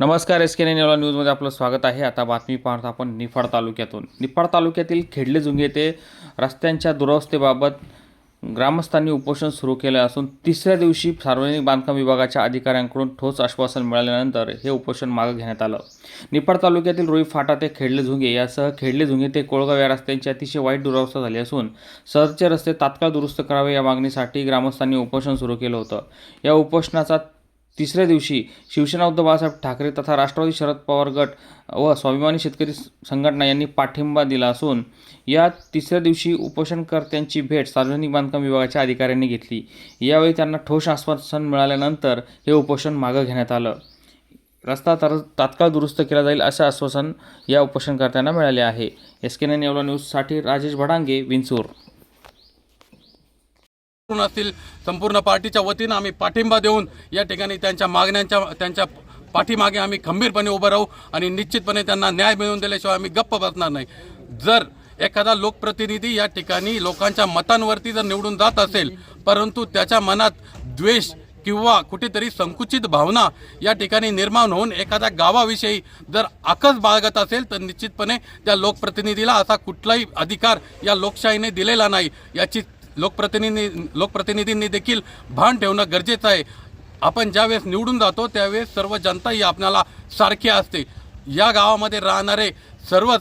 नमस्कार एस के नेवला न्यूजमध्ये आपलं स्वागत आहे. आता बातमी पाहतो आपण निफाड तालुक्यातून. निफाड तालुक्यातील खेडले जुंगे येथे रस्त्यांच्या दुरवस्थेबाबत ग्रामस्थांनी उपोषण सुरू केलं असून तिसऱ्या दिवशी सार्वजनिक बांधकाम विभागाच्या अधिकाऱ्यांकडून ठोस आश्वासन मिळाल्यानंतर हे उपोषण मागं घेण्यात आलं. निफाड तालुक्यातील रुई फाटा ते खेडले झुंगे यासह खेडले झुंगे ते कोळगाव या रस्त्यांची अतिशय वाईट दुरावस्था झाली असून सहजचे रस्ते तात्काळ दुरुस्त करावे या मागणीसाठी ग्रामस्थांनी उपोषण सुरू केलं होतं. या उपोषणाचा तिसऱ्या दिवशी शिवसेना उद्धव बाळासाहेब ठाकरे तथा राष्ट्रवादी शरद पवार गट व स्वाभिमानी शेतकरी संघटना यांनी पाठिंबा दिला असून या तिसऱ्या दिवशी उपोषणकर्त्यांची भेट सार्वजनिक बांधकाम विभागाच्या अधिकाऱ्यांनी घेतली. यावेळी त्यांना ठोस आश्वासन मिळाल्यानंतर हे उपोषण मागं घेण्यात आलं. रस्ता तर तात्काळ दुरुस्त केला जाईल असं आश्वासन या उपोषणकर्त्यांना मिळाले आहे. एस के नाईन न्यूजसाठी राजेश भडांगे विंचूर. संपूर्ण असतील. संपूर्ण पार्टीच्या वतीनं आम्ही पाठिंबा देऊन या ठिकाणी त्यांच्या मागण्यांच्या त्यांच्या पाठीमागे आम्ही खंबीरपणे उभं राहू आणि निश्चितपणे त्यांना न्याय मिळवून दिल्याशिवाय आम्ही गप्प बसणार नाही. जर एखादा लोकप्रतिनिधी या ठिकाणी लोकांच्या मतांवरती जर निवडून जात असेल परंतु त्याच्या मनात द्वेष किंवा कुठेतरी संकुचित भावना या ठिकाणी निर्माण होऊन एखाद्या गावाविषयी जर आकस बाळगत असेल तर निश्चितपणे त्या लोकप्रतिनिधीला असा कुठलाही अधिकार या लोकशाहीने दिलेला नाही. याची लोकप्रतिनिधी लोकप्रतिनिधींनी देखील भान ठेवणं गरजेचं आहे. आपण ज्यावेळेस निवडून जातो त्यावेळेस सर्व जनता ही आपल्याला सारखी असते. या गावामध्ये राहणारे सर्व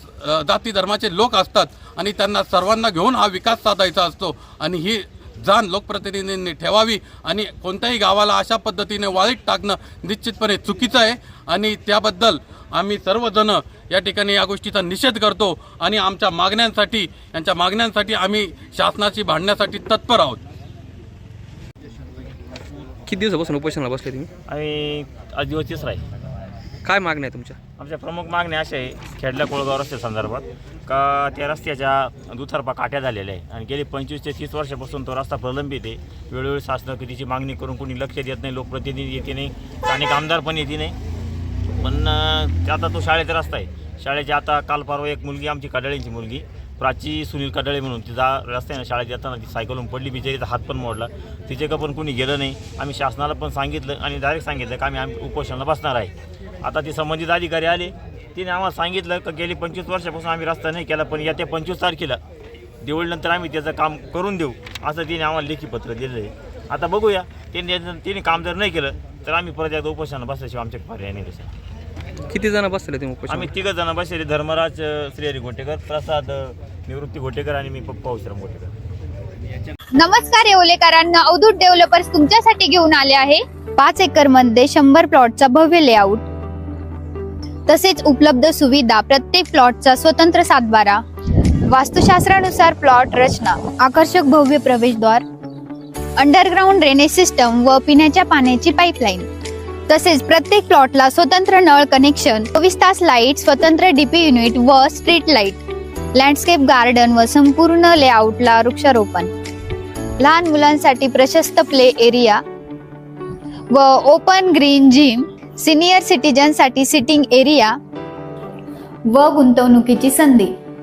जाती धर्माचे लोक असतात आणि त्यांना सर्वांना घेऊन हा विकास साधायचा असतो आणि ही जाण लोकप्रतिनिधींनी ठेवावी आणि कोणत्याही गावाला अशा पद्धतीने वाळीत टाकणं निश्चितपणे चुकीचं आहे. आणि त्याबद्दल आम्ही सर्वजण या ठिकाणी या गोष्टीचा निषेध करतो आणि आमच्या मागण्यांसाठी यांच्या मागण्यांसाठी आम्ही शासनाशी भांडण्यासाठी तत्पर आहोत. किती दिवसापासून उपोषणाला बसले तुम्ही? आणि आज दिवस तिसरा आहे काय मागण्या आहे तुमच्या? आमच्या प्रमुख मागण्या अशा आहे खेडल्या कोळगाव रस्ते संदर्भात. का त्या रस्त्याच्या दुतर्फा काट्या झालेल्या आहे आणि गेली पंचवीस ते तीस वर्षापासून तो रस्ता प्रलंबित आहे. वेळोवेळी शासनं तिची मागणी करून कोणी लक्ष देत नाही लोकप्रतिनिधी येते नाही स्थानिक आमदार पण येते नाही. पण आता तो शाळेचा रस्ता आहे. शाळेची आता काल परवा एक मुलगी आमची कडाळींची मुलगी प्राची सुनील कडाळे म्हणून तिचा रस्ता आहे ना शाळेत येताना ती सायकलून पडली बिचारीचा हात पण मोडला. तिचे का पण कोणी गेलं नाही. आम्ही शासनाला पण सांगितलं आणि डायरेक्ट सांगितलं का आम्ही आम्ही उपोषणाला बसणार आहे. आता ती संबंधित अधिकारी आले. तिने आम्हाला सांगितलं का गेली पंचवीस वर्षापासून आम्ही रस्ता नाही केला पण येत्या पंचवीस तारखेला दिवाळीनंतर आम्ही त्याचं काम करून देऊ असं तिने आम्हाला लेखी पत्र दिलं आहे. आता बघूया तिने तिने काम जर नाही केलं तर आम्ही परत एकदा उपोषणाला बसल्याशिवाय आमच्या पर्याय नाही कसं किती जण बसले तुम्ही उपोषण आम्ही तिघ जण बसलेले धर्मराज अ, श्रीहरी घोटेकर प्रसाद अ, निवृत्ती घोटेकर आणि मी पप्पा विश्राम घोटेकर नमस्कार येवलेकरांना अवधूत डेव्हलपर्स तुमच्यासाठी घेऊन आले आहे. पाच एकरमध्ये शंभर प्लॉटचा भव्य लेआउट. तसेच उपलब्ध सुविधा प्रत्येक प्लॉटचा स्वतंत्र सातबारा. वास्तुशास्त्रानुसार प्लॉट रचना आकर्षक भव्य प्रवेशद्वार अंडरग्राउंड ड्रेनेज सिस्टम व पिण्याच्या पाण्याची पाईपलाईन. तसेच प्रत्येक प्लॉटला स्वतंत्र नळ कनेक्शन चोवीस तास लाइट स्वतंत्र डीपी युनिट व स्ट्रीट लाइट लँडस्केप गार्डन व संपूर्ण लेआउटला वृक्षारोपण. लहान मुलांसाठी प्रशस्त प्ले एरिया व ओपन ग्रीन जिम सिनियर सिटीजनसाठी सिटिंग एरिया व गुंतवणुकीची संधी.